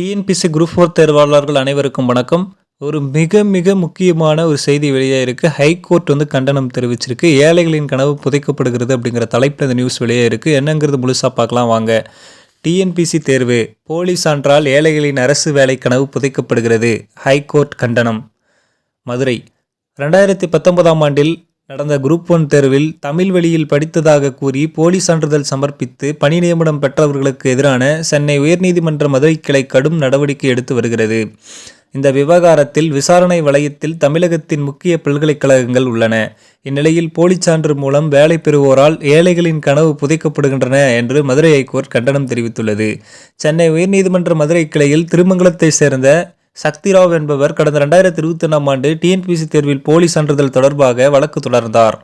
TNPSC group four தேர்வாளர்கள் அனைவருக்கும் வணக்கம். ஒரு மிக மிக முக்கியமான ஒரு செய்தி வெளியே இருக்கு. ஹைகோர்ட் வந்து கண்டனம் தெரிவிச்சிருக்கு. ஏழைகளின் கனவு புதைக்கப்படுகிறது அப்படிங்கிற தலைப்பில் இந்த நியூஸ் வெளியே இருக்கு. என்னங்கிறது முழுசாக பார்க்கலாம் வாங்க. டிஎன்பிசி தேர்வு. போலி சான்றால் ஏழைகளின் அரசு வேலை கனவு புதைக்கப்படுகிறது. ஹைகோர்ட் கண்டனம். மதுரை. ரெண்டாயிரத்தி பத்தொன்பதாம் ஆண்டில் நடந்த குரூப் ஒன் தேர்வில் தமிழ் வழியில் படித்ததாக கூறி போலி சான்றிதழ் சமர்ப்பித்து பணி நியமனம் பெற்றவர்களுக்கு எதிரான சென்னை உயர்நீதிமன்ற மதுரை கிளை கடும் நடவடிக்கை எடுத்து வருகிறது. இந்த விவகாரத்தில் விசாரணை வளையத்தில் தமிழகத்தின் முக்கிய பல்கலைக்கழகங்கள் உள்ளன. இந்நிலையில் போலி சான்று மூலம் வேலை பெறுவோரால் ஏழைகளின் கனவு புதைக்கப்படுகின்றன என்று மதுரை ஹைகோர்ட் கண்டனம் தெரிவித்துள்ளது. சென்னை உயர்நீதிமன்ற மதுரை கிளையில் திருமங்கலத்தை சேர்ந்த சக்திராவ் என்பவர் கடந்த ரெண்டாயிரத்தி இருபத்தி ஒன்றாம் ஆண்டு டிஎன்பிசி தேர்வில் போலி சான்றிதழ் தொடர்பாக வழக்கு தொடர்ந்தார்.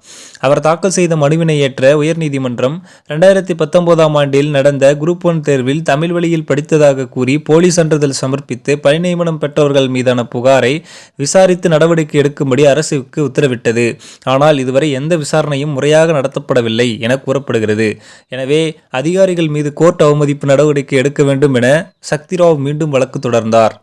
அவர் தாக்கல் செய்த மனுவினை ஏற்ற உயர்நீதிமன்றம் ரெண்டாயிரத்தி பத்தொன்பதாம் ஆண்டில் நடந்த குரூப் ஒன் தேர்வில் தமிழ் வழியில் படித்ததாக கூறி போலி சான்றிதழ் சமர்ப்பித்து பணிநியமனம் பெற்றவர்கள் மீதான புகாரை விசாரித்து நடவடிக்கை எடுக்கும்படி அரசுக்கு உத்தரவிட்டது. ஆனால் இதுவரை எந்த விசாரணையும் முறையாக நடத்தப்படவில்லை என கூறப்படுகிறது. எனவே அதிகாரிகள் மீது கோர்ட் அவமதிப்பு நடவடிக்கை எடுக்க வேண்டும் என சக்திராவ் மீண்டும் வழக்கு தொடர்ந்தார்.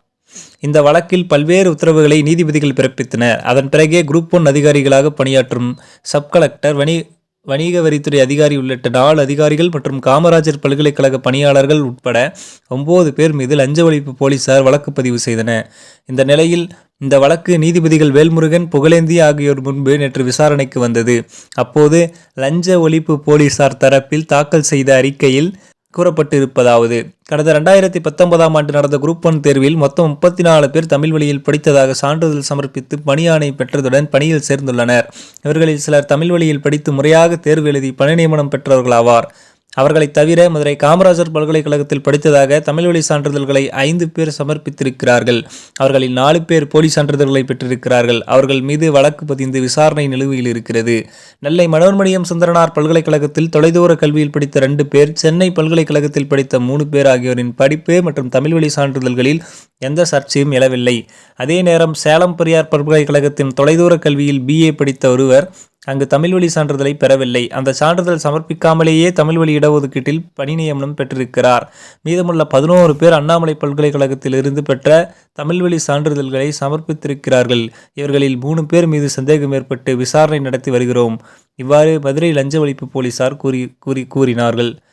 இந்த வழக்கில் பல்வேறு உத்தரவுகளை நீதிபதிகள் பிறப்பித்தனர். அதன் பிறகே குரூப் ஒன் அதிகாரிகளாக பணியாற்றும் சப் கலெக்டர் வணி வணிக வரித்துறை அதிகாரி உள்ளிட்ட நாலு அதிகாரிகள் மற்றும் காமராஜர் பல்கலைக்கழக பணியாளர்கள் உட்பட ஒன்பது பேர் மீது லஞ்ச ஒழிப்பு போலீசார் வழக்கு பதிவு செய்தன இந்த நிலையில் இந்த வழக்கு நீதிபதிகள் வேல்முருகன் புகழேந்தி ஆகியோர் முன்பு நேற்று விசாரணைக்கு வந்தது. அப்போது லஞ்ச ஒழிப்பு போலீசார் தரப்பில் தாக்கல் செய்த அறிக்கையில் கூறப்பட்டிருப்பதாவது. கடந்த ரெண்டாயிரத்தி பத்தொன்பதாம் ஆண்டு நடந்த குரூப் ஒன் தேர்வில் மொத்தம் முப்பத்தி நாலு பேர் தமிழ் வழியில் படித்ததாக சான்றிதழ் சமர்ப்பித்து பணியாணை பெற்றதுடன் பணியில் சேர்ந்துள்ளனர். இவர்களில் சிலர் தமிழ் வழியில் படித்து முறையாக தேர்வு எழுதி பணி நியமனம் பெற்றவர்களாவார். அவர்களைத் தவிர மதுரை காமராஜர் பல்கலைக்கழகத்தில் படித்ததாக தமிழ்வழி சான்றிதழ்களை ஐந்து பேர் சமர்ப்பித்திருக்கிறார்கள். அவர்களில் நாலு பேர் போலி சான்றிதழ்களை பெற்றிருக்கிறார்கள். அவர்கள் மீது வழக்கு பதிந்து விசாரணை நிலுவையில் இருக்கிறது. நெல்லை மனோன்மணியம் சுந்தரனார் பல்கலைக்கழகத்தில் தொலைதூர கல்வியில் படித்த ரெண்டு பேர் சென்னை பல்கலைக்கழகத்தில் படித்த மூணு பேர் ஆகியோரின் படிப்பு மற்றும் தமிழ்வழி சான்றிதழ்களில் எந்த சர்ச்சையும் எழவில்லை. அதே நேரம் சேலம் பெரியார் பல்கலைக்கழகத்தின் தொலைதூர கல்வியில் பிஏ படித்த ஒருவர் அங்கு தமிழ் வழி சான்றிதழை பெறவில்லை. அந்த சான்றிதழ் சமர்ப்பிக்காமலேயே தமிழ் வழி இடஒதுக்கீட்டில் பணி நியமனம் பெற்றிருக்கிறார். மீதமுள்ள பதினோரு பேர் அண்ணாமலை பல்கலைக்கழகத்திலிருந்து பெற்ற தமிழ் வழி சான்றிதழ்களை சமர்ப்பித்திருக்கிறார்கள். இவர்களில் மூணு பேர் மீது சந்தேகம் ஏற்பட்டு விசாரணை நடத்தி வருகிறோம். இவ்வாறு மதுரை லஞ்ச ஒழிப்பு போலீசார் கூறி கூறி கூறினார்கள்.